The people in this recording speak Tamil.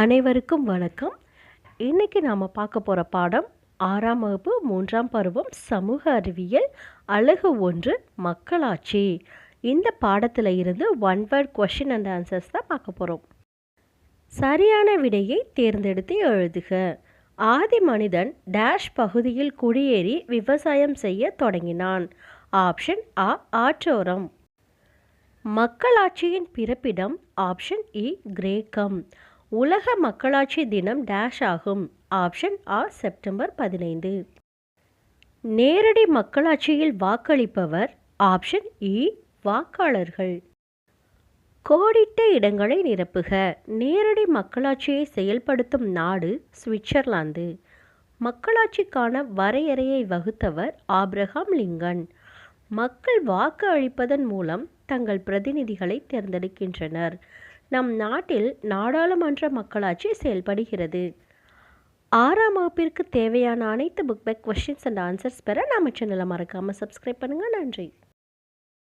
அனைவருக்கும் வணக்கம். இன்னைக்கு நாம் பார்க்க போகிற பாடம் ஆறாம் வகுப்பு மூன்றாம் பருவம் சமூக அறிவியல் அழகு ஒன்று மக்களாட்சி. இந்த பாடத்தில் இருந்து one word question and answers தான் பார்க்க போகிறோம் சரியான விடையை தேர்ந்தெடுத்து எழுதுக. ஆதி மனிதன் டேஷ் பகுதியில் குடியேறி விவசாயம் செய்ய தொடங்கினான். ஆப்ஷன் ஆ ஆற்றோரம். மக்களாட்சியின் பிறப்பிடம் ஆப்ஷன் இ e, கிரேக்கம். உலக மக்களாட்சி தினம் டேஷ் ஆகும். ஆப்ஷன் ஆ செப்டம்பர் பதினைந்து. நேரடி மக்களாட்சியில் வாக்களிப்பவர். ஆப்ஷன் இ e, வாக்காளர்கள். கோடிட்ட இடங்களை நிரப்புக. நேரடி மக்களாட்சியை செயல்படுத்தும் நாடு சுவிட்சர்லாந்து. மக்களாட்சிக்கான வரையறையை வகுத்தவர் ஆப்ரஹாம் லிங்கன். மக்கள் வாக்கு அளிப்பதன் மூலம் தங்கள் பிரதிநிதிகளை தேர்ந்தெடுக்கின்றனர். நம் நாட்டில் நாடாளுமன்ற மக்களாட்சி செயல்படுகிறது. ஆறாம் வகுப்பிற்கு தேவையான அனைத்து book back questions and answers பெற நம்ம சேனலை மறக்காமல் சப்ஸ்கிரைப் பண்ணுங்கள் நன்றி.